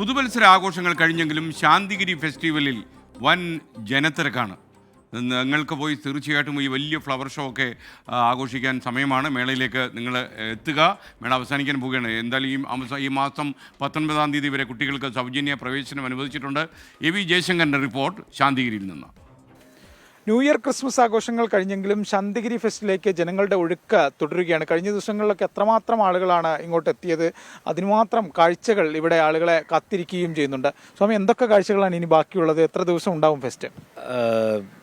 പുതുവത്സര ആഘോഷങ്ങൾ കഴിഞ്ഞെങ്കിലും ശാന്തിഗിരി ഫെസ്റ്റിവലിൽ വൻ ജനത്തിരക്കാണ്. നിങ്ങൾക്ക് പോയി തീർച്ചയായിട്ടും ഈ വലിയ ഫ്ലവർ ഷോ ഒക്കെ ആഘോഷിക്കാൻ സമയമാണ്. മേളയിലേക്ക് നിങ്ങൾ എത്തുക. മേള അവസാനിക്കാൻ പോവുകയാണ്. എന്തായാലും ഈ ഈ മാസം പത്തൊൻപതാം തീയതി വരെ കുട്ടികൾക്ക് സൗജന്യ പ്രവേശനം അനുവദിച്ചിട്ടുണ്ട്. എ വി ജയശങ്കറിന്റെ റിപ്പോർട്ട് ശാന്തിഗിരിയിൽ നിന്ന്. ന്യൂ ഇയർ ക്രിസ്മസ് ആഘോഷങ്ങൾ കഴിഞ്ഞെങ്കിലും ശാന്തിഗിരി ഫെസ്റ്റിലേക്ക് ജനങ്ങളുടെ ഒഴുക്ക് തുടരുകയാണ്. കഴിഞ്ഞ ദിവസങ്ങളിലൊക്കെ എത്രമാത്രം ആളുകളാണ് ഇങ്ങോട്ട് എത്തിയത്? അതിനുമാത്രം കാഴ്ചകൾ ഇവിടെ ആളുകളെ കാത്തിരിക്കുകയും ചെയ്യുന്നുണ്ട്. സ്വാമി എന്തൊക്കെ കാഴ്ചകളാണ് ഇനി ബാക്കിയുള്ളത്? എത്ര ദിവസം ഉണ്ടാവും ഫെസ്റ്റ്?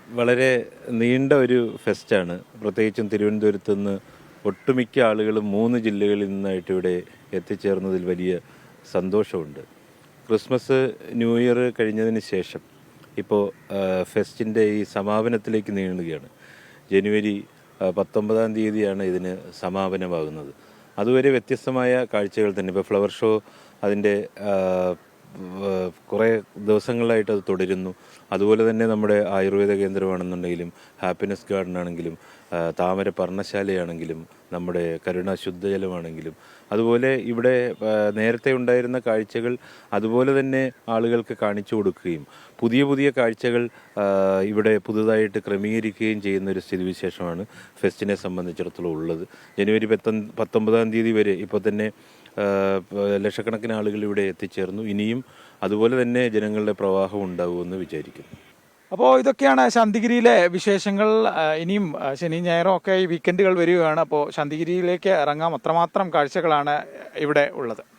വളരെ നീണ്ട ഒരു ഫെസ്റ്റാണ്. പ്രത്യേകിച്ചും തിരുവനന്തപുരത്ത് നിന്ന് ഒട്ടുമിക്ക ആളുകളും മൂന്ന് ജില്ലകളിൽ നിന്നായിട്ട് ഇവിടെ എത്തിച്ചേർന്നതിൽ വലിയ സന്തോഷമുണ്ട്. ക്രിസ്മസ് ന്യൂ ഇയർ കഴിഞ്ഞതിന് ശേഷം ഇപ്പോൾ ഫെസ്റ്റിന്റെ ഈ സമാപനത്തിലേക്ക് നീങ്ങുകയാണ് ജനുവരി പത്തൊമ്പതാം തീയതിയാണ് ഇതിന് സമാപനമാകുന്നത്. അതുവരെ വ്യത്യസ്തമായ കാഴ്ചകൾ തന്നെ. ഇപ്പോൾ ഫ്ലവർ ഷോ അതിന്റെ കുറേ ദിവസങ്ങളായിട്ട് അത് തുടരുന്നു. അതുപോലെ തന്നെ നമ്മുടെ ആയുർവേദ കേന്ദ്രമാണെന്നുണ്ടെങ്കിലും ഹാപ്പിനെസ് ഗാർഡൻ ആണെങ്കിലും താമര പർണശാലയാണെങ്കിലും നമ്മുടെ കരുണ ശുദ്ധജലമാണെങ്കിലും അതുപോലെ ഇവിടെ നേരത്തെ ഉണ്ടായിരുന്ന കാഴ്ചകൾ അതുപോലെ തന്നെ ആളുകൾക്ക് കാണിച്ചു കൊടുക്കുകയും പുതിയ പുതിയ കാഴ്ചകൾ ഇവിടെ പുതുതായിട്ട് ക്രമീകരിക്കുകയും ചെയ്യുന്ന ഒരു സ്ഥിതിവിശേഷമാണ് ഫെസ്റ്റിനെ സംബന്ധിച്ചിടത്തോളം ഉള്ളത്. ജനുവരി പത്തൊൻ പത്തൊമ്പതാം തീയതി വരെ ഇപ്പോൾ തന്നെ ലക്ഷക്കണക്കിന് ആളുകൾ ഇവിടെ എത്തിച്ചേർന്നു. ഇനിയും അതുപോലെ തന്നെ ജനങ്ങളുടെ പ്രവാഹം ഉണ്ടാകുമെന്ന് വിചാരിക്കുന്നു. അപ്പോൾ ഇതൊക്കെയാണ് ശാന്തിഗിരിയിലെ വിശേഷങ്ങൾ. ഇനിയും ശനി ഞായറും ഒക്കെ ഈ വീക്കെൻഡുകൾ വരികയാണ്. അപ്പോൾ ശാന്തിഗിരിയിലേക്ക് ഇറങ്ങാം. അത്രമാത്രം കാഴ്ചകളാണ് ഇവിടെ ഉള്ളത്.